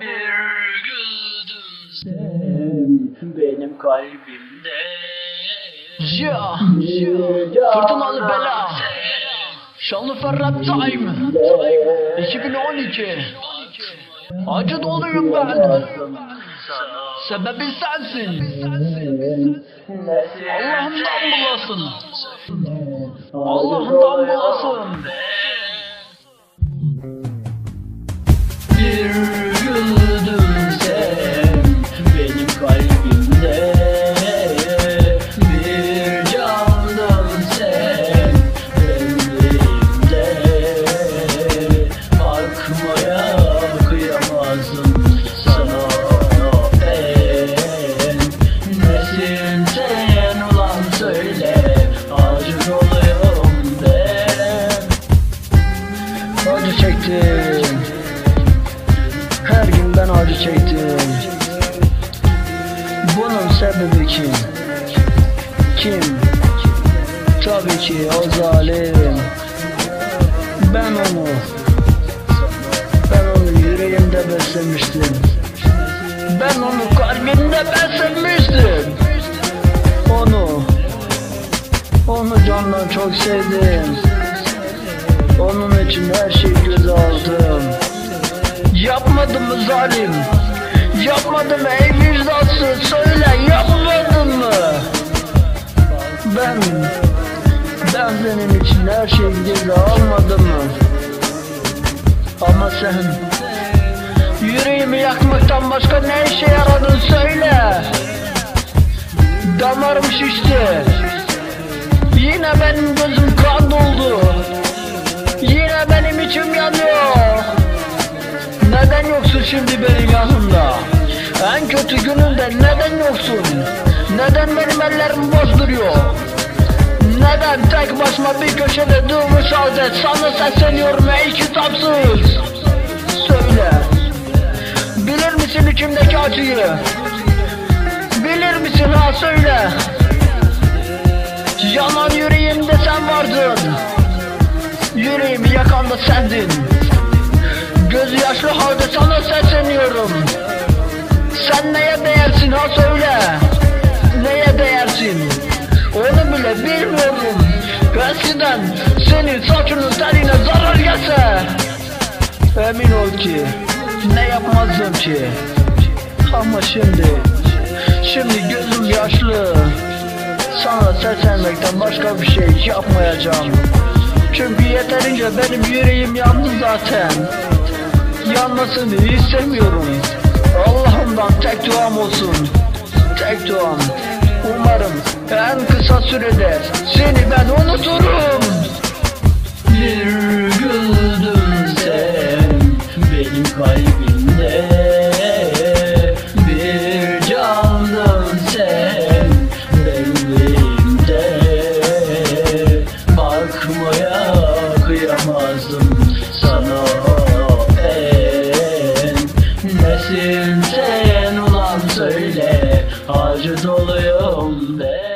Bir sen benim kalbimde Ya, fırtınalı bela. Şanlıurfa Time. 2012. Acı doluyum ben. Sebebi sensin. Allah'ımdan bulasın. Allah'ımdan bulasın. Çektim. Her gün ben acı çektim. Bunun sebebi kim? Kim? Tabii ki o zalim. Ben onu, ben onu yüreğimde beslemiştim. Ben onu kalbimde beslemiştim. Onu, onu candan çok sevdim. Onun için her şeyi göze aldım. Yapmadım mı zalim? Yapmadım ey vicdansız? Söyle yapmadın mı? Ben, ben senin için her şeyi göze almadım mı? Ama sen yüreğimi yakmaktan başka ne işe yaradın söyle. Damarım şişti. Yine benim gözüm kan doldu. Şimdi benim yanımda? En kötü gününde neden yoksun? Neden benim ellerim boş duruyor? Neden tek başıma bir köşede durmuş halde sana sesleniyorum ey kitapsız? Söyle. Bilir misin içimdeki acıyı? Bilir misin ha söyle. Yanan yüreğimde sen vardın. Yüreğimi yakan da sendin yaşlı halde sana sesleniyorum. Sen neye değersin ha söyle. Neye değersin? Onu bile bilmiyorum. Eskiden senin saçının teline zarar gelse Emin ol ki Ne yapmazdım ki? Ama şimdi Şimdi gözüm yaşlı. Sana seslenmekten başka bir şey yapmayacağım. Çünkü yeterince benim yüreğim yandı zaten yanmasını istemiyorum. Allah'ımdan tek duam olsun. Tek duam. Umarım en kısa sürede seni ben unuturum. Bir neredesin sen ulan söyle Harcı doluyum de.